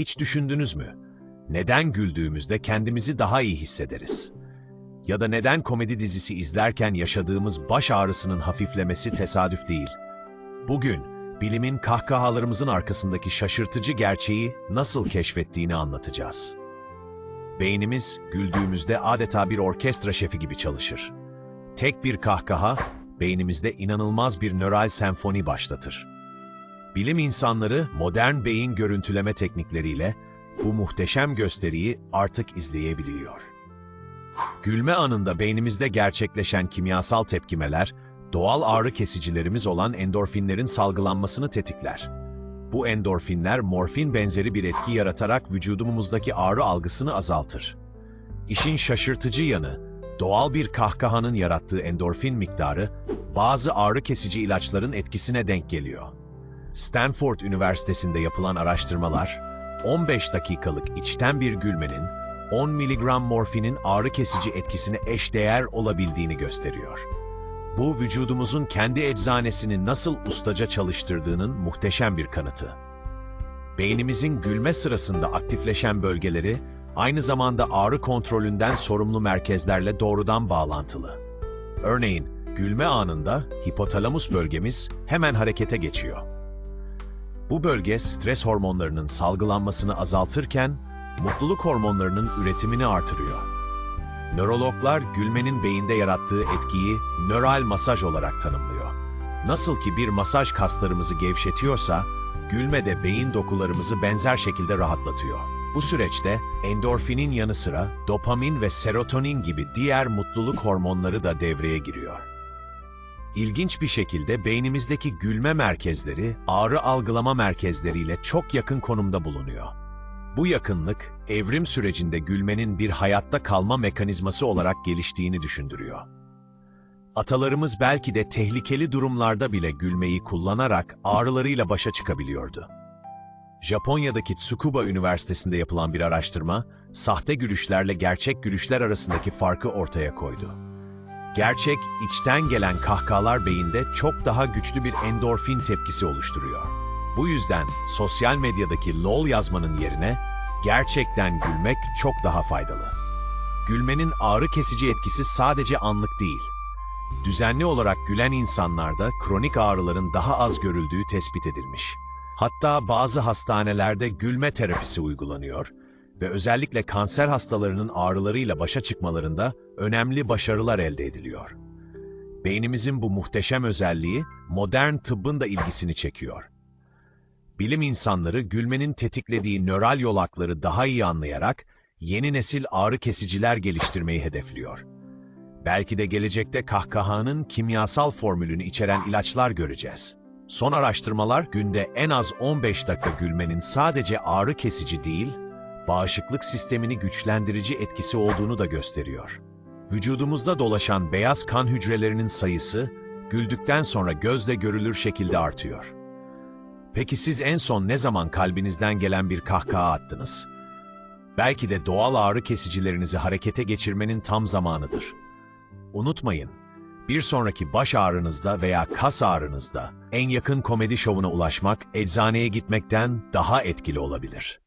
Hiç düşündünüz mü? Neden güldüğümüzde kendimizi daha iyi hissederiz? Ya da neden komedi dizisi izlerken yaşadığımız baş ağrısının hafiflemesi tesadüf değil? Bugün bilimin kahkahalarımızın arkasındaki şaşırtıcı gerçeği nasıl keşfettiğini anlatacağız. Beynimiz güldüğümüzde adeta bir orkestra şefi gibi çalışır. Tek bir kahkaha beynimizde inanılmaz bir nöral senfoni başlatır. Bilim insanları modern beyin görüntüleme teknikleriyle bu muhteşem gösteriyi artık izleyebiliyor. Gülme anında beynimizde gerçekleşen kimyasal tepkimeler, doğal ağrı kesicilerimiz olan endorfinlerin salgılanmasını tetikler. Bu endorfinler morfin benzeri bir etki yaratarak vücudumuzdaki ağrı algısını azaltır. İşin şaşırtıcı yanı, doğal bir kahkahanın yarattığı endorfin miktarı bazı ağrı kesici ilaçların etkisine denk geliyor. Stanford Üniversitesi'nde yapılan araştırmalar, 15 dakikalık içten bir gülmenin 10 mg morfinin ağrı kesici etkisine eşdeğer olabildiğini gösteriyor. Bu vücudumuzun kendi eczanesini nasıl ustaca çalıştırdığının muhteşem bir kanıtı. Beynimizin gülme sırasında aktifleşen bölgeleri aynı zamanda ağrı kontrolünden sorumlu merkezlerle doğrudan bağlantılı. Örneğin gülme anında hipotalamus bölgemiz hemen harekete geçiyor. Bu bölge stres hormonlarının salgılanmasını azaltırken mutluluk hormonlarının üretimini artırıyor. Nörologlar gülmenin beyinde yarattığı etkiyi nöral masaj olarak tanımlıyor. Nasıl ki bir masaj kaslarımızı gevşetiyorsa, gülme de beyin dokularımızı benzer şekilde rahatlatıyor. Bu süreçte endorfinin yanı sıra dopamin ve serotonin gibi diğer mutluluk hormonları da devreye giriyor. İlginç bir şekilde beynimizdeki gülme merkezleri ağrı algılama merkezleriyle çok yakın konumda bulunuyor. Bu yakınlık, evrim sürecinde gülmenin bir hayatta kalma mekanizması olarak geliştiğini düşündürüyor. Atalarımız belki de tehlikeli durumlarda bile gülmeyi kullanarak ağrılarıyla başa çıkabiliyordu. Japonya'daki Tsukuba Üniversitesi'nde yapılan bir araştırma, sahte gülüşlerle gerçek gülüşler arasındaki farkı ortaya koydu. Gerçek, içten gelen kahkahalar beyinde çok daha güçlü bir endorfin tepkisi oluşturuyor. Bu yüzden sosyal medyadaki lol yazmanın yerine gerçekten gülmek çok daha faydalı. Gülmenin ağrı kesici etkisi sadece anlık değil. Düzenli olarak gülen insanlarda kronik ağrıların daha az görüldüğü tespit edilmiş. Hatta bazı hastanelerde gülme terapisi uygulanıyor ve özellikle kanser hastalarının ağrılarıyla başa çıkmalarında önemli başarılar elde ediliyor. Beynimizin bu muhteşem özelliği modern tıbbın da ilgisini çekiyor. Bilim insanları gülmenin tetiklediği nöral yolakları daha iyi anlayarak yeni nesil ağrı kesiciler geliştirmeyi hedefliyor. Belki de gelecekte kahkahanın kimyasal formülünü içeren ilaçlar göreceğiz. Son araştırmalar günde en az 15 dakika gülmenin sadece ağrı kesici değil, bağışıklık sistemini güçlendirici etkisi olduğunu da gösteriyor. Vücudumuzda dolaşan beyaz kan hücrelerinin sayısı güldükten sonra gözle görülür şekilde artıyor. Peki siz en son ne zaman kalbinizden gelen bir kahkaha attınız? Belki de doğal ağrı kesicilerinizi harekete geçirmenin tam zamanıdır. Unutmayın, bir sonraki baş ağrınızda veya kas ağrınızda en yakın komedi şovuna ulaşmak eczaneye gitmekten daha etkili olabilir.